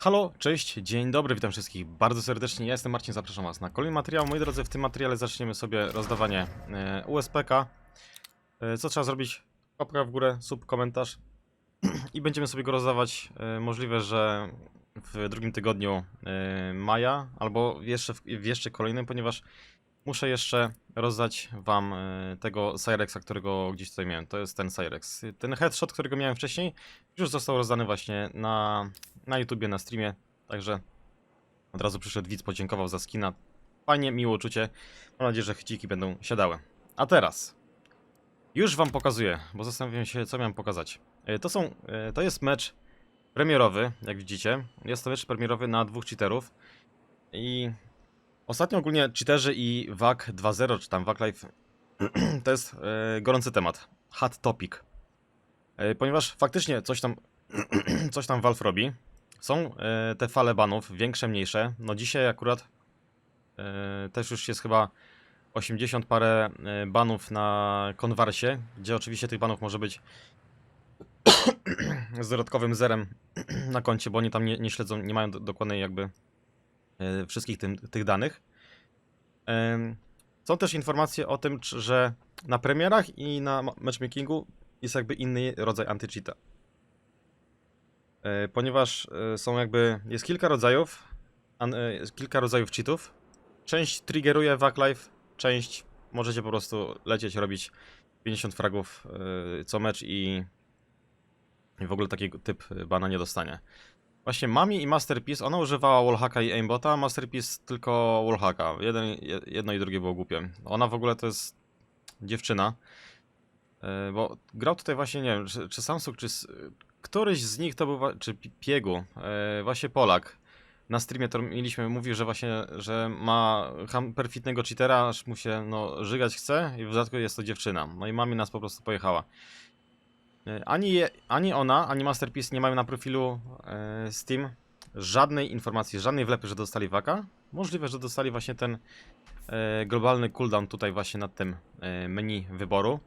Halo, cześć, dzień dobry, witam wszystkich bardzo serdecznie. Ja jestem Marcin, zapraszam Was na kolejny materiał. Moi drodzy, w tym materiale zaczniemy sobie rozdawanie e, USPK. E, co trzeba zrobić? Łapka w górę, sub, komentarz i będziemy sobie go rozdawać. E, możliwe, że w drugim tygodniu maja albo jeszcze w, jeszcze kolejnym, ponieważ muszę jeszcze rozdać Wam tego Cyrexa, którego gdzieś tutaj miałem. To jest ten Cyrex. Ten headshot, którego miałem wcześniej, już został rozdany właśnie na, na YouTubie, na streamie. Także od razu przyszedł widz, podziękował za skina. Fajnie, miło uczucie. Mam nadzieję, że chyciki będą siadały. A teraz już wam pokazuję, bo zastanawiam się, co miałem pokazać. E, To są, e, to jest mecz premierowy, jak widzicie. Jest to mecz premierowy na dwóch cheaterów. I ostatnio ogólnie cheaterzy i WAC 2.0, czy tam WAC Live, to jest e, gorący temat. Hot topic. Ponieważ faktycznie coś tam, coś tam Valve robi. Są e, te fale banów, większe, mniejsze. No dzisiaj akurat e, też już jest chyba 80 parę e, banów na konwarsie, gdzie oczywiście tych banów może być z dodatkowym zerem na koncie, bo oni tam nie, nie śledzą, nie mają do, dokładnej jakby wszystkich tym, tych danych. Są też informacje o tym, że na premierach i na ma- matchmakingu jest jakby inny rodzaj anti-cheata. E, Ponieważ e, są jakby, jest kilka rodzajów, e, kilka rodzajów cheatów. Część triggeruje WAC Live, część możecie po prostu lecieć, robić 50 fragów co mecz i, w ogóle taki typ bana nie dostanie. Właśnie Mami i Masterpiece, ona używała wallhacka i aimbota, Masterpiece tylko wallhacka. Jeden, je- jedno i drugie było głupie. Ona w ogóle to jest dziewczyna. Bo grał tutaj właśnie, nie wiem, czy, czy Samsung, czy któryś z nich to był, czy Pi- Piegu, e, właśnie Polak. Na streamie to mieliśmy, mówił, że właśnie, że ma ham- perfidnego cheatera, aż mu się, no, żygać chce i w dodatku jest to dziewczyna. No i mami nas po prostu pojechała. E, Ani, je, ani ona, ani Masterpiece nie mają na profilu e, Steam żadnej informacji, żadnej wlepy, że dostali waka. Możliwe, że dostali właśnie ten e, globalny cooldown tutaj właśnie nad tym e, menu wyboru.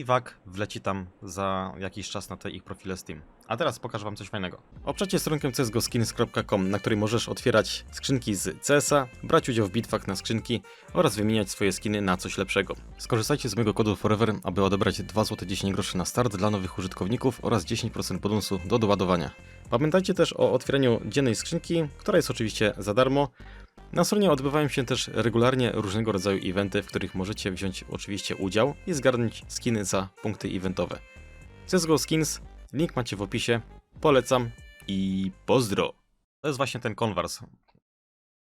I wak wleci tam za jakiś czas na te ich profile Steam. A teraz pokażę wam coś fajnego. Oprzecie stronkę csgoskins.com, na której możesz otwierać skrzynki z CS-a, brać udział w bitwach na skrzynki oraz wymieniać swoje skiny na coś lepszego. Skorzystajcie z mojego kodu FOREVER, aby odebrać 2 zł 10 groszy na start dla nowych użytkowników oraz 10% bonusu do doładowania. Pamiętajcie też o otwieraniu dziennej skrzynki, która jest oczywiście za darmo. Na stronie odbywają się też regularnie różnego rodzaju eventy, w których możecie wziąć oczywiście udział i zgarnąć skiny za punkty eventowe. CSGO Skins, link macie w opisie, polecam i pozdro! To jest właśnie ten konwars.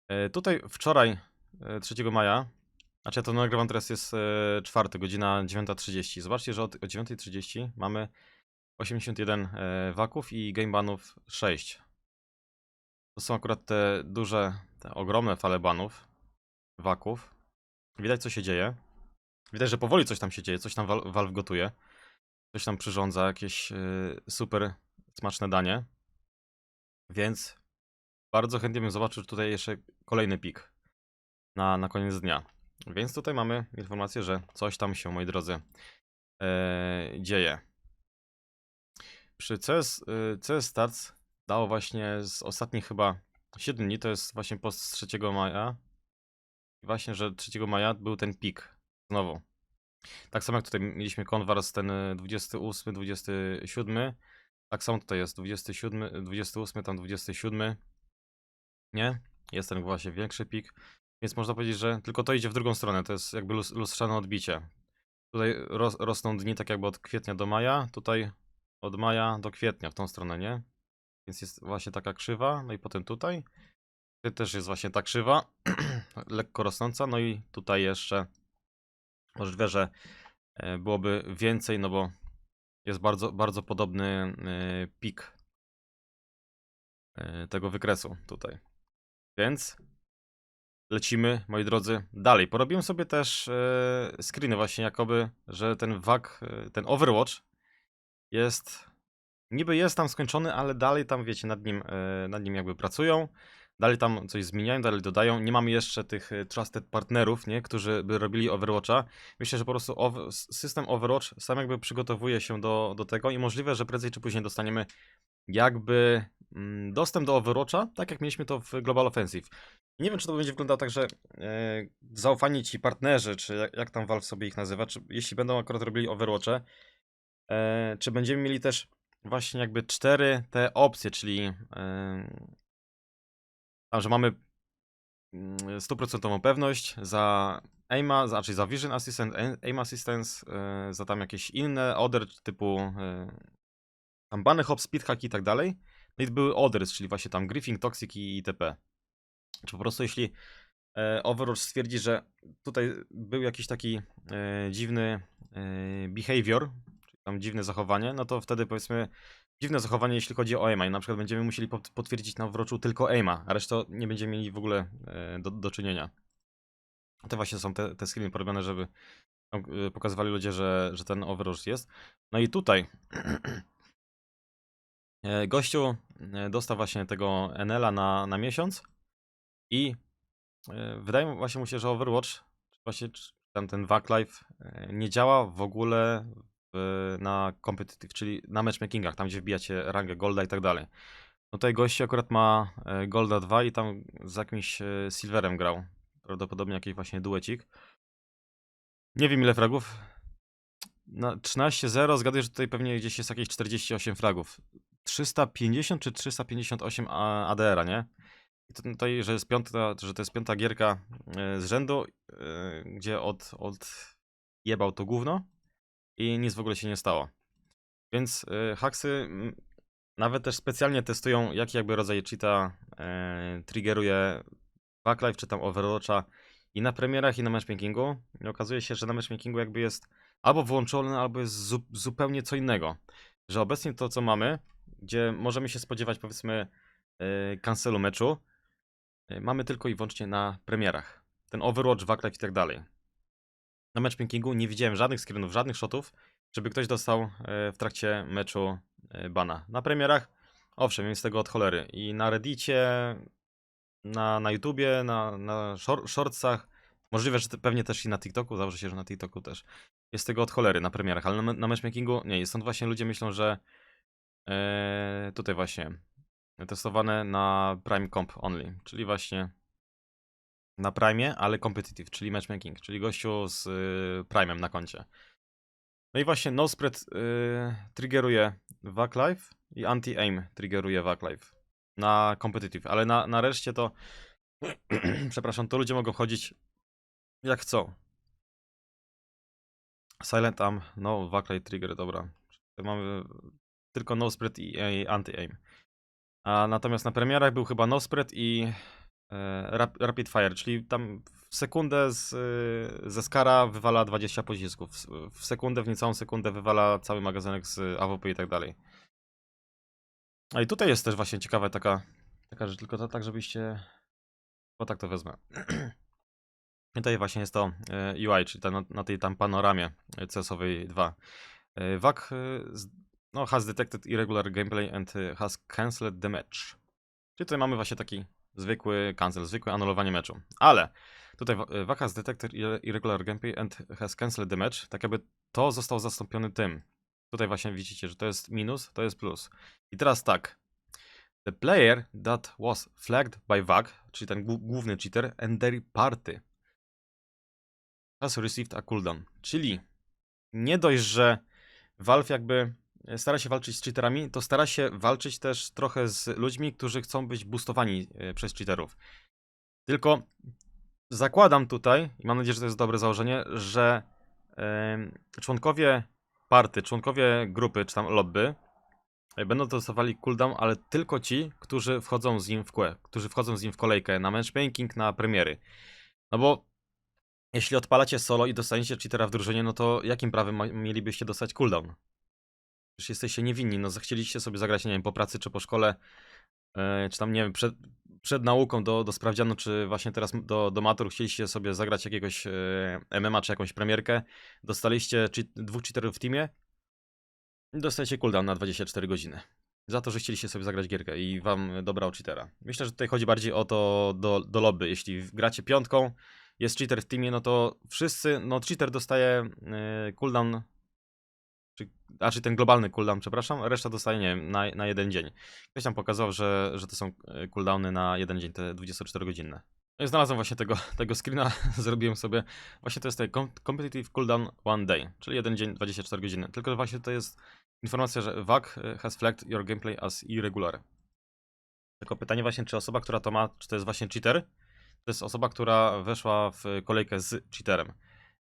E, tutaj wczoraj, e, 3 maja, znaczy ja to nagrywam teraz jest e, 4, godzina 9.30. Zobaczcie, że od, o 9.30 mamy 81 e, waków i gamebanów 6. To są akurat te duże, te ogromne fale banów, waków. Widać co się dzieje. Widać, że powoli coś tam się dzieje, coś tam Val- Valve gotuje. Coś tam przyrządza, jakieś y, super smaczne danie. Więc bardzo chętnie bym zobaczył tutaj jeszcze kolejny pik na, na koniec dnia. Więc tutaj mamy informację, że coś tam się, moi drodzy, e, dzieje. Przy CS, y, CS Starts dało właśnie z ostatnich chyba 7 dni, to jest właśnie post z 3 maja. I właśnie, że 3 maja był ten pik znowu. Tak samo jak tutaj mieliśmy konwars ten y, 28, 27. Tak samo tutaj jest 27, 28, tam 27. Nie? Jest ten właśnie większy pik. Więc można powiedzieć, że tylko to idzie w drugą stronę. To jest jakby lus, lustrzane odbicie. Tutaj ros, rosną dni tak jakby od kwietnia do maja. Tutaj od maja do kwietnia w tą stronę, nie? Więc jest właśnie taka krzywa. No i potem tutaj. Tutaj też jest właśnie ta krzywa. lekko rosnąca. No i tutaj jeszcze możliwe, że e, byłoby więcej, no bo jest bardzo, bardzo podobny e, pik e, tego wykresu tutaj. Więc lecimy, moi drodzy, dalej. Porobiłem sobie też screeny właśnie, jakoby, że ten wak, e, ten Overwatch jest, niby jest tam skończony, ale dalej tam, wiecie, nad nim, nad nim jakby pracują. Dalej tam coś zmieniają, dalej dodają. Nie mamy jeszcze tych e, trusted partnerów, nie, którzy by robili Overwatcha. Myślę, że po prostu ov- s- system Overwatch sam jakby przygotowuje się do, do tego i możliwe, że prędzej czy później dostaniemy jakby mm, dostęp do Overwatcha, tak jak mieliśmy to w Global Offensive. Nie wiem, czy to będzie wyglądało tak, że e, zaufani ci partnerzy, czy jak, jak tam Valve sobie ich nazywa, czy jeśli będą akurat robili Overwatche, e, czy będziemy mieli też właśnie jakby cztery te opcje, czyli e, że mamy mm, stuprocentową pewność za aima, znaczy za Vision Assistant, aim- Assistance, e, za tam jakieś inne other typu e, tam bany hop, speed hack i tak dalej. No i były others, czyli właśnie tam griefing, toxic i itp. Czy po prostu jeśli e, Overwatch stwierdzi, że tutaj był jakiś taki e, dziwny behavior, czyli tam dziwne zachowanie, no to wtedy powiedzmy dziwne zachowanie, jeśli chodzi o aima i na przykład będziemy musieli pot- potwierdzić na Overwatchu tylko aima, a resztę nie będziemy mieli w ogóle e, do, do czynienia. To właśnie są te, te screeny porobione, żeby e, pokazywali ludzie, że, że ten Overwatch jest. No i tutaj e, gościu dostał właśnie tego NL-a na, na miesiąc i wydaje właśnie mu się, że Overwatch, właśnie tam ten VAC Live e, nie działa w ogóle na competitive, czyli na matchmakingach, tam gdzie wbijacie rangę Golda i tak dalej. No tutaj gościu akurat ma e, Golda 2 i tam z jakimś e, Silverem grał. Prawdopodobnie jakiś właśnie duecik. Nie wiem ile fragów. Na 13-0 zgaduję, że tutaj pewnie gdzieś jest jakieś 48 fragów. 350 czy 358 A- ADR-a, nie? I tutaj, że, jest piąta, że to jest piąta gierka z rzędu, gdzie od, od jebał to gówno i nic w ogóle się nie stało. Więc e, haksy nawet też specjalnie testują, jaki jakby rodzaj cheata e, triggeruje Backlife czy tam Overwatcha i na premierach i na matchmakingu. I okazuje się, że na matchmakingu jakby jest albo włączone, albo jest zu zupełnie co innego. Że obecnie to, co mamy, gdzie możemy się spodziewać powiedzmy cancelu meczu, e, mamy tylko i wyłącznie na premierach. Ten Overwatch, Backlife i tak dalej. Na matchmakingu nie widziałem żadnych screenów, żadnych shotów, żeby ktoś dostał e, w trakcie meczu e, bana. Na premierach, owszem, jest tego od cholery. I na Reddicie, na, na YouTubie, na, na shor- shortsach, możliwe, że pewnie też i na TikToku, założę się, że na TikToku też. Jest tego od cholery na premierach, ale na, na matchmakingu nie. Stąd właśnie ludzie myślą, że e, tutaj właśnie testowane na Prime Comp only, czyli właśnie na Prime, ale competitive, czyli matchmaking, czyli gościu z y, Prime'em na koncie. No i właśnie no spread y, triggeruje VAC Live i anti-aim triggeruje VAC Live na competitive, ale na, na reszcie to przepraszam, to ludzie mogą chodzić jak chcą. Silent Am, no VAC Live trigger, dobra. Mamy tylko no spread i, i anti-aim. A natomiast na premierach był chyba no spread i rap, rapid fire, czyli tam w sekundę z, y, ze skara wywala 20 pocisków. W, sekundę, w niecałą sekundę wywala cały magazynek z AWP i tak dalej. A i tutaj jest też właśnie ciekawa taka, taka rzecz, tylko to tak, żebyście. Bo tak to wezmę. I tutaj właśnie jest to e, UI, czyli ta, na, na tej tam panoramie CS-owej 2. E, WAC e, no, has detected irregular gameplay and e, has cancelled the match. Czyli tutaj mamy właśnie taki zwykły cancel, zwykłe anulowanie meczu. Ale tutaj wa- e, WAC has detected irre- irregular gameplay and has cancelled the match. Tak jakby to został zastąpiony tym. Tutaj właśnie widzicie, że to jest minus, to jest plus. I teraz tak. The player that was flagged by VAC, czyli ten głó- główny cheater, and their party has received a cooldown. Czyli nie dość, że Valve jakby stara się walczyć z cheaterami, to stara się walczyć też trochę z ludźmi, którzy chcą być boostowani e, przez cheaterów. Tylko zakładam tutaj, i mam nadzieję, że to jest dobre założenie, że em, członkowie party, członkowie grupy, czy tam lobby, e, będą dostawali cooldown, ale tylko ci, którzy wchodzą z nim w kłę, którzy wchodzą z nim w kolejkę na matchmaking, na premiery. No bo jeśli odpalacie solo i dostaniecie cheatera w drużynie, no to jakim prawem mielibyście dostać cooldown? Przecież jesteście niewinni, no zachcieliście sobie zagrać, nie wiem, po pracy czy po szkole, e, czy tam, nie wiem, przed, przed nauką do, do sprawdzianu, czy właśnie teraz do, do matur chcieliście sobie zagrać jakiegoś e, MMA czy jakąś premierkę, dostaliście cheat, dwóch cheaterów w teamie dostajecie cooldown na 24 godziny. Za to, że chcieliście sobie zagrać gierkę i wam dobrał cheatera. Myślę, że tutaj chodzi bardziej o to do, do lobby. Jeśli gracie piątką, jest cheater w teamie, no to wszyscy, no cheater dostaje e, cooldown, czy znaczy ten globalny cooldown, przepraszam, reszta dostaje, nie wiem, na, na jeden dzień. Ktoś tam pokazał, że, że to są e, cooldowny na jeden dzień, te 24-godzinne. No znalazłem właśnie tego, tego screena, zrobiłem sobie, właśnie to jest com- competitive cooldown one day, czyli jeden dzień, 24 godziny. Tylko że właśnie to jest informacja, że VAC e, has flagged your gameplay as irregular. Tylko pytanie właśnie, czy osoba, która to ma, czy to jest właśnie cheater? To jest osoba, która weszła w kolejkę z cheaterem.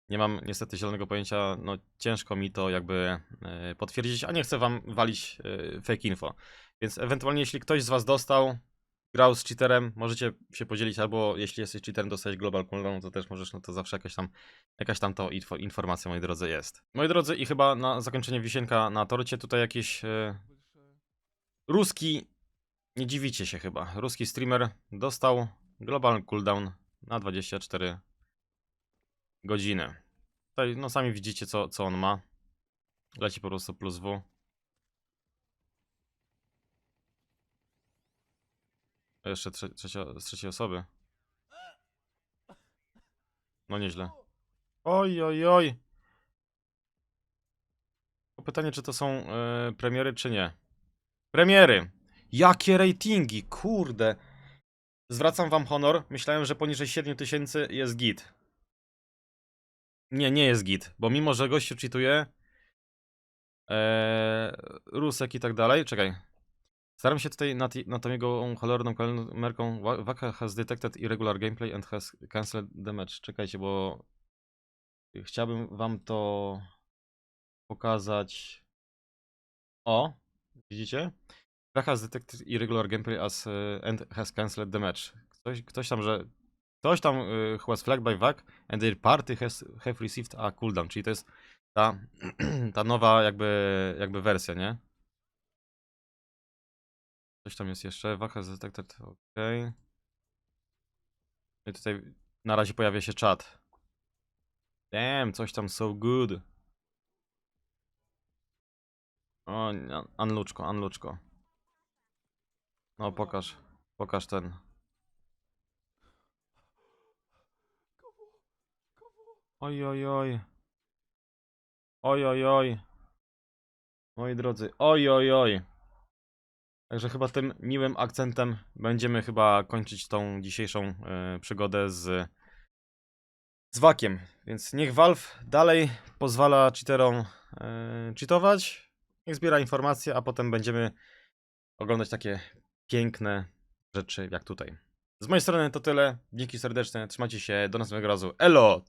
Nie mam niestety zielonego pojęcia, no ciężko mi to jakby e, potwierdzić, a nie chcę wam walić e, fake info. Więc ewentualnie jeśli ktoś z was dostał, grał z cheaterem, możecie się podzielić, albo jeśli jesteś cheaterem, dostałeś global cooldown, to też możesz, no to zawsze jakaś tam, jakaś tam to info, informacja, moi drodzy, jest. Moi drodzy, i chyba na zakończenie wisienka na torcie tutaj jakiś e, ruski, nie dziwicie się chyba, ruski streamer dostał global cooldown na 24 godziny. Tutaj, no sami widzicie, co, co on ma. Leci po prostu plus W. Jeszcze trze trzecia, z trzeciej osoby. No nieźle. Oj, oj, oj. Pytanie, czy to są e, premiery, czy nie. Premiery! Jakie ratingi, kurde. Zwracam wam honor. Myślałem, że poniżej 7000 jest git. Nie, nie jest git, bo mimo, że gościu cheatuje, ee, Rusek i tak dalej, czekaj. Staram się tutaj nad, nad tą jego cholerną kamerką. Wa- Waka has detected irregular gameplay and has cancelled the match. Czekajcie, bo chciałbym wam to pokazać. O, widzicie? Waka has detected irregular gameplay as e, and has cancelled the match. Ktoś, ktoś tam, że Ktoś tam y, was flagged by VAC and their party has have received a cooldown, czyli to jest ta, ta nowa jakby, jakby wersja, nie? Coś tam jest jeszcze, VAC has detected, ok. I tutaj na razie pojawia się czat. Damn, coś tam so good. O, Anluczko, Anluczko. No pokaż, pokaż ten. Oj, oj, oj. Oj, oj, oj. Moi drodzy, oj, oj, oj. Także chyba tym miłym akcentem będziemy chyba kończyć tą dzisiejszą e, przygodę z z Wakiem. Więc niech Valve dalej pozwala cheaterom e, cheatować. Niech zbiera informacje, a potem będziemy oglądać takie piękne rzeczy jak tutaj. Z mojej strony to tyle. Dzięki serdeczne. Trzymajcie się. Do następnego razu. Elo!